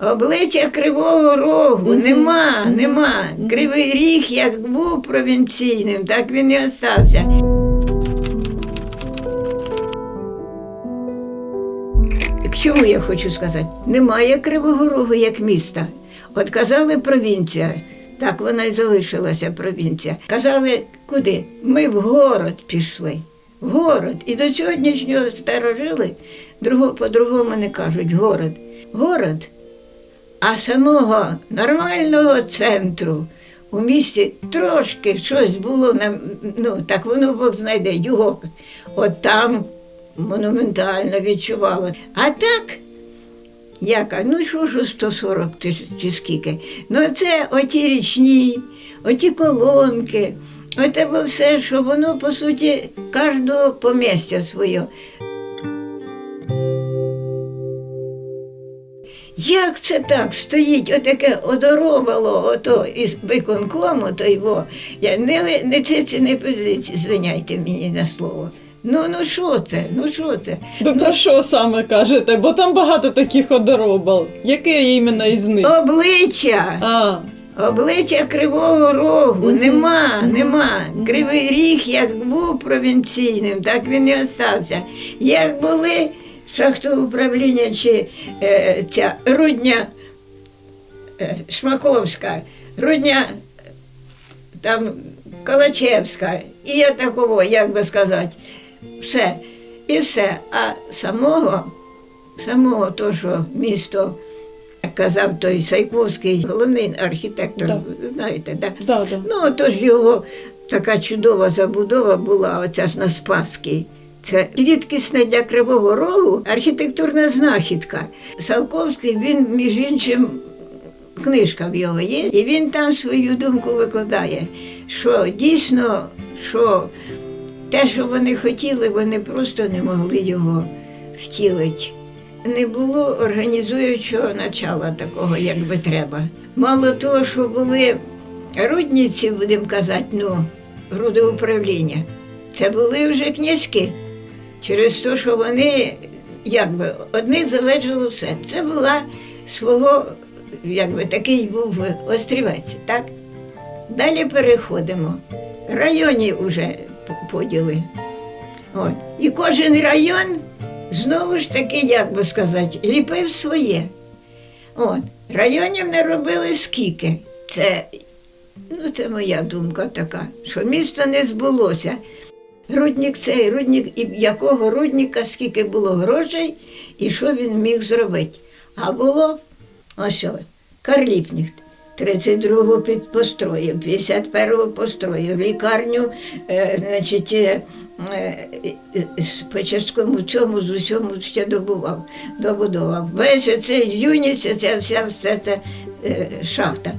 Обличчя кривого рогу нема, нема. Кривий ріг як був провінційним, так він і остався. К Чому я хочу сказати? Немає Кривого Рогу як міста. От казали провінція, так вона й залишилася провінція. Казали, куди? Ми в город пішли. В город. І до сьогоднішнього старожили, по-другому не кажуть город. Город. А самого нормального центру у місті трошки щось було на ну так воно Бог знайде його. От там монументально відчувало. А так, яка, ну що ж у 140 тисяч чи скільки? Ну це оті річні, оті колонки, оте все, що воно по суті кожного помістя своє. Як це так стоїть, отаке одоробало ото із виконкому, то його. Я не, не це, це не позиції, звиняйте мені на слово. Ну ну що це? Ну що це? Ви про що саме кажете? Бо там багато таких одоробал. Яке іменно із них? Обличчя! А, Обличчя кривого рогу нема, нема. Кривий ріг як був провінційним, так він і остався. Як були шахтоуправління чи е, ця рудня е, Шмаковська, рудня там Калачевська, і я такого, як би сказати, все. І все. А самого, самого то, що місто казав той Сайковський, головний архітектор, Да. знаєте, да? да, да. Ну, тож його така чудова забудова була, оця ж на Спаській. Це рідкісна для Кривого Рогу архітектурна знахідка. Салковський, він, між іншим, книжка в його є, і він там свою думку викладає, що дійсно, що те, що вони хотіли, вони просто не могли його втілити. Не було організуючого начала такого, як би треба. Мало того, що були рудниці, будемо казати, ну, рудоуправління, це були вже князьки. Через те, що вони, якби, одних залежало все. Це була свого, якби такий був острівець, так? Далі переходимо. Районні вже поділи. От. І кожен район знову ж таки, як би сказати, ліпив своє. От. Районів не робили скільки. Це, ну, це моя думка така, що місто не збулося. Рудник цей, рудник, і якого рудника, скільки було грошей і що він міг зробити. А було ось що, Карліпніхт. 32-го під построїв, 51-го построїв, лікарню, е, значить, е, е, з початкому цьому з усьому ще добував, добудував. Весь оцей юність, ця вся вся ця е, шахта.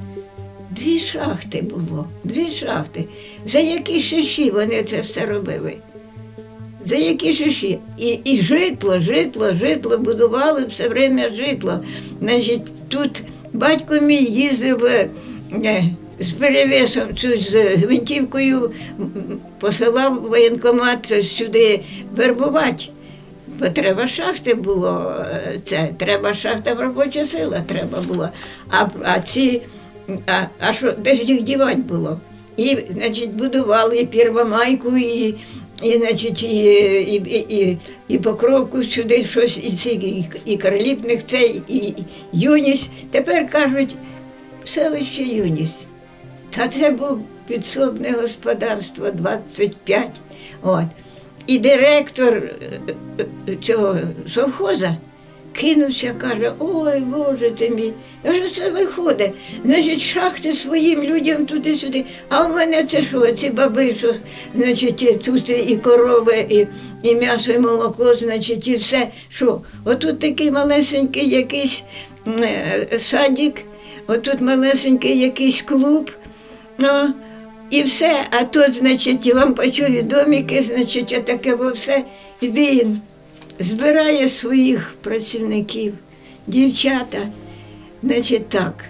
Дві шахти було, дві шахти. За які шиші вони це все робили? За які шиші? І, і житло, житло, житло, будували все время житло. Значить, тут батько мій їздив е, е, з перевесом з гвинтівкою, посилав воєнкомат сюди вербувати. Бо треба шахти було, е, це, треба шахта робоча сила треба було. А, а ці, а, а що, де ж їх дівати було? І, значить, будували і Первомайку, і, і, значить, і, і, і, і, Покровку сюди щось, і, ці, і, і Карліпних цей, і, Юність. Тепер кажуть, селище Юність. Та це був підсобне господарство 25. От. І директор е, е, цього совхоза кинувся, каже, ой, Боже ти мій, а що це виходить? Значить, шахти своїм людям туди-сюди. А у мене це що, ці баби, що значить, тут і корови, і, і м'ясо, і молоко, значить, і все. Що? Отут такий малесенький якийсь е, садик, отут малесенький якийсь клуб. Ну, і все, а тут, значить, і лампачові домики, значить, отаке все. Він збирає своїх працівників, дівчата, значить так.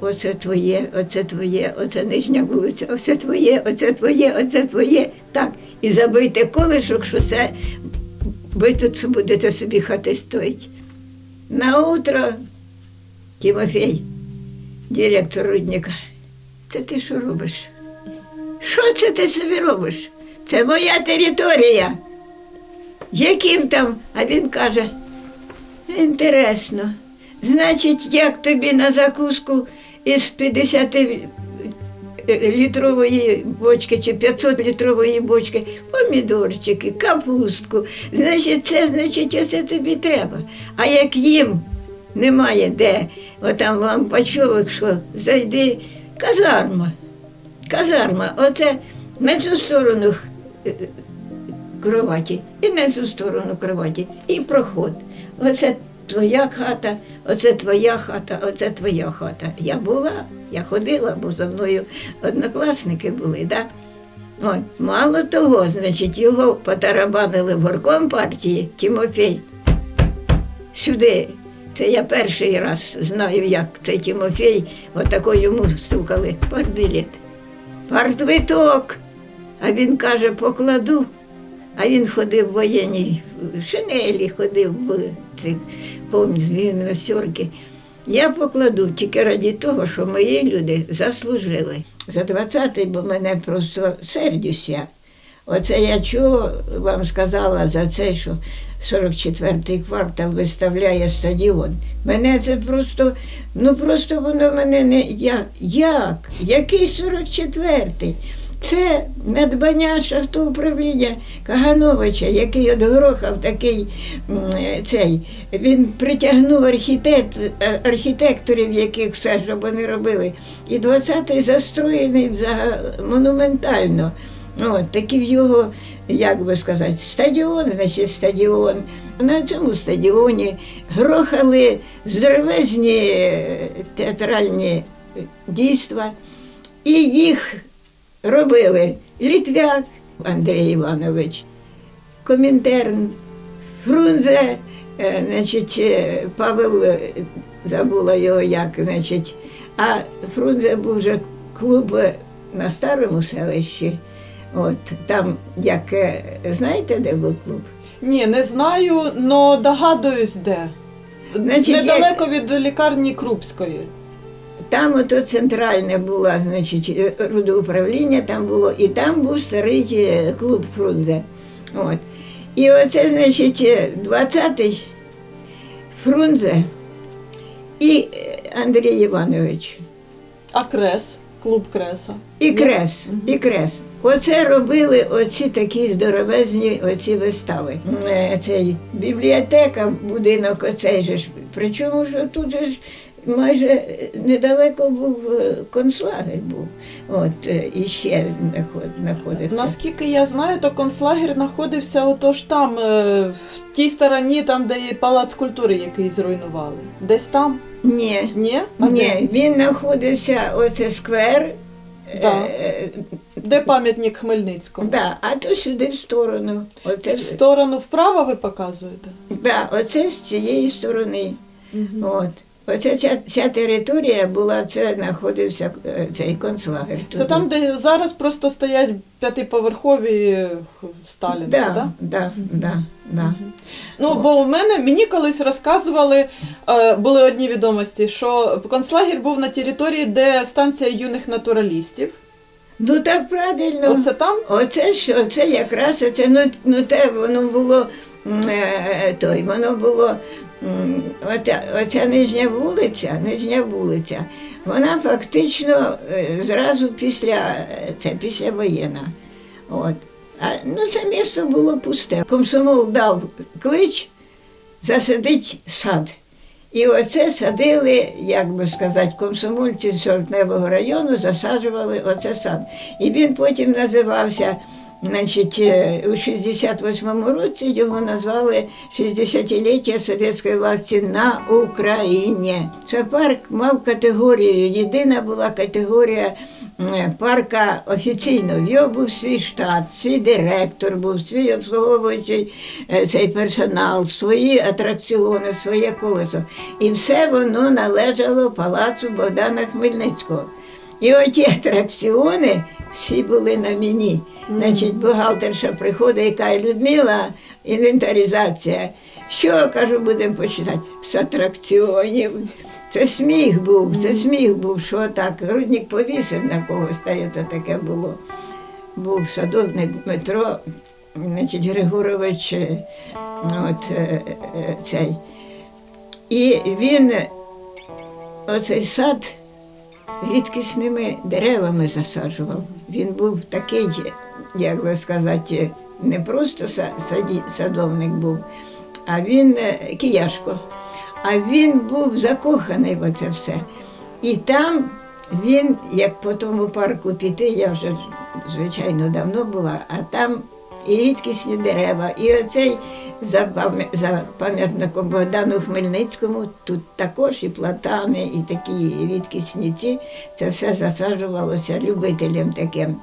Оце твоє, оце твоє, оце нижня вулиця, оце твоє, оце твоє, оце твоє. Так. І забийте колишок, що це ви тут будете собі хати стоїть. На утро Тимофій, директор рудника. Це ти що робиш? Що це ти собі робиш? Це моя територія. Яким там? А він каже, інтересно. Значить, як тобі на закуску із 50 літрової бочки чи 500 літрової бочки помідорчики, капустку. Значить, це значить, оце тобі треба. А як їм немає де, отам лампачовик, що зайди, казарма. Казарма, оце на цю сторону е, кроваті і на цю сторону кроваті, і проход. Оце твоя хата, оце твоя хата, оце твоя хата. Я була, я ходила, бо за мною однокласники були, да? От, мало того, значить, його потарабанили горком партії Тимофій. Сюди. Це я перший раз знаю, як цей Тимофій, отако йому стукали партбілет. Партквиток. А він каже, покладу. А він ходив в воєнній шинелі, ходив в цих повні гімнастерки. Я покладу тільки раді того, що мої люди заслужили. За 20-й, бо мене просто сердюся. Оце я чого вам сказала за це, що 44-й квартал виставляє стадіон. Мене це просто, ну просто воно мене не. Я, як? Який 44-й? Це надбання шахтоуправління Кагановича, який от грохав такий цей. Він притягнув архітект, е, архітекторів, яких все, щоб вони робили. І 20-й застроєний монументально. От, такий в його, як би сказати, стадіон, значить стадіон. На цьому стадіоні грохали здоровезні е, театральні е, дійства, і їх робили Літвяк Андрій Іванович, Комінтерн, Фрунзе, е, значить, е, Павел, е, забула його як, значить, а Фрунзе був вже клуб на старому селищі. От там, як знаєте, де був клуб? Ні, не знаю, але догадуюсь де. Значить, Недалеко від лікарні Крупської. Там ото центральне було, значить, е, рудоуправління там було, і там був старий е, клуб Фрунзе. От. І оце, значить, е, 20-й Фрунзе і е, Андрій Іванович. А крес, клуб креса. І крес, і крес. Оце робили оці такі здоровезні оці вистави. Е, Цей бібліотека, будинок оцей же ж. Причому що тут же ж майже недалеко був е, концлагер був. От е, і ще знаход- знаходиться. Наскільки я знаю, то концлагер знаходився отож там, е, в тій стороні, там, де є палац культури, який зруйнували. Десь там? Ні. Ні? А Ні, він знаходився оце сквер. Да. Де? де пам'ятник Хмельницькому? да, а то сюди в сторону. Оце, В сторону вправо ви показуєте? да, оце з цієї сторони. Мгм. От. Оця ця, ця територія була, це знаходився е, цей концлагер. Це там, де зараз просто стоять п'ятиповерхові Сталінки, да, так? да, да, да. Ну, бо у мене мені колись розказували, е, були одні відомості, що концлагер був на території, де станція юних натуралістів. Ну так правильно. Оце там? Оце ж, оце якраз оце, ну, ну те воно було е, той, воно було. Оця, оця нижня вулиця, нижня вулиця, вона фактично е, зразу після це після воєнна. От. А, ну, це місто було пусте. Комсомол дав клич засадить сад. І оце садили, як би сказати, комсомольці з Жовтневого району засаджували оце сад. І він потім називався, значить, е, у 68-му році його назвали 60-ліття совєтської власті на Україні. Це парк мав категорію. Єдина була категорія е, парка офіційно. В його був свій штат, свій директор був, свій обслуговуючий е, цей персонал, свої атракціони, своє колесо. І все воно належало палацу Богдана Хмельницького. І оті атракціони всі були на мені. Значить, бухгалтерша приходить і каже, Людмила, інвентаризація. Що, кажу, будемо почитати? З атракціонів. Це сміх був, це сміх був, що так, рудник повісив на когось, та й то таке було. Був садовник Дмитро, значить, Григорович, е, от е, е, цей. І він оцей сад рідкісними деревами засаджував. Він був такий, як би сказати, не просто садовник був, а він е, кияшко. А він був закоханий в оце все. І там він, як по тому парку піти, я вже звичайно давно була, а там і рідкісні дерева, і оцей за, пам'ятником Богдану Хмельницькому, тут також і платани, і такі рідкісні ці, це все засаджувалося любителям таким.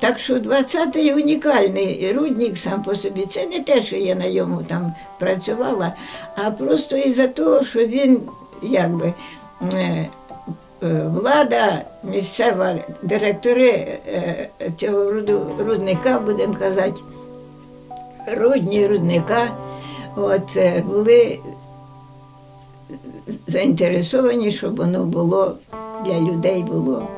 Так що 20-й унікальний рудник сам по собі. Це не те, що я на йому там працювала, а просто із-за того, що він якби. е, е, Влада, місцева директори е, цього рудника, будемо казати, Родні, рудника от, були заінтересовані, щоб воно було для людей було.